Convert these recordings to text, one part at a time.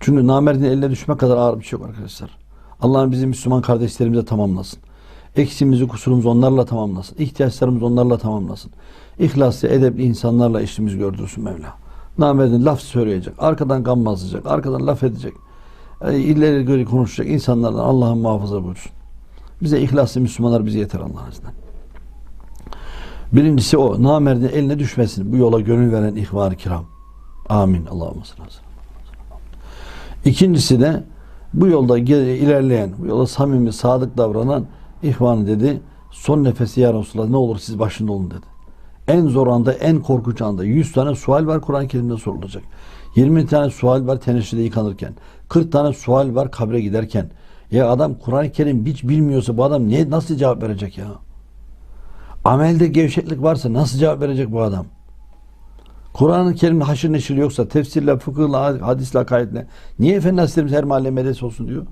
Çünkü namerdin eline düşmek kadar ağır bir şey yok arkadaşlar. Allah'ın bizim Müslüman kardeşlerimize tamamlasın. Eksimizi kusurumuzu onlarla tamamlasın. İhtiyaçlarımızı onlarla tamamlasın. İhlaslı, edepli insanlarla işimizi gördürsün Mevla. Namerdin laf söyleyecek, arkadan gammazlayacak, arkadan laf edecek, e, ileri geri konuşacak insanlardan Allah'ın muhafaza buyursun. Bize ihlaslı Müslümanlar bize yeter Allah'ın izniyle. Birincisi o. Namerdin eline düşmesin. Bu yola gönül veren ihvan-ı kiram. Amin. Allahümme sallallahu. İkincisi de bu yolda ilerleyen, bu yolda samimi, sadık davranan ihvanı dedi. Son nefesi ya Resulallah ne olur siz başında olun dedi. En zor anda, en korkunç anda 100 tane sual var Kur'an-ı Kerim'de sorulacak. 20 tane sual var teneşride yıkanırken. 40 tane sual var kabre giderken. Ya adam Kur'an-ı Kerim hiç bilmiyorsa bu adam niye nasıl cevap verecek ya? Amelde gevşeklik varsa nasıl cevap verecek bu adam? Kur'an-ı Kerim'de haşır neşir yoksa tefsirle, fıkıhla, hadisle, akaidle niye Efendi Hazretlerimiz her mahalle medrese olsun diyor?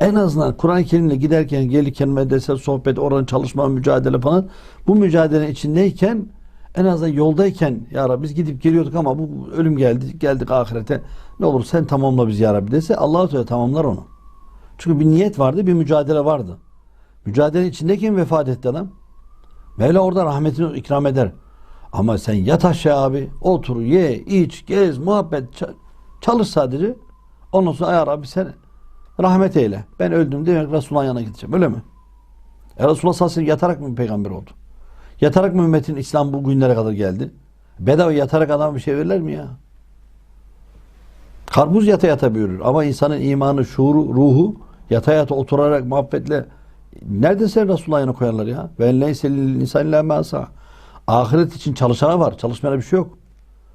En azından Kur'an-ı Kerim'le giderken, gelirken medrese, sohbet, oradan çalışma, mücadele falan bu mücadelenin içindeyken en azından yoldayken ya Rabbi biz gidip geliyorduk ama bu ölüm geldi, geldik ahirete. Ne olur sen tamamla bizi ya Rabbi dese Allah-u Teala tamamlar onu. Çünkü bir niyet vardı, bir mücadele vardı. Mücadele içindeyken vefat etti adam. Mevla orada rahmetini ikram eder. Ama sen yat aşağı abi, otur, ye, iç, gez, muhabbet, ça- çalış sadece. Ondan sonra ya Rabbi sen rahmet eyle. Ben öldüm demek Resulullah'ın yanına gideceğim. Öyle mi? E Resulullah sallallahu yatarak mı peygamber oldu? Yatarak mı ümmetin İslam bu günlere kadar geldi? Bedava yatarak adam bir şey verirler mi ya? Karpuz yata yata büyür ama insanın imanı, şuuru, ruhu yata yata oturarak muhabbetle nerede sen Resulullah'ın yanına koyarlar ya? Ve leyse lil insan illa ma sa. Ahiret için çalışana var. Çalışmayana bir şey yok.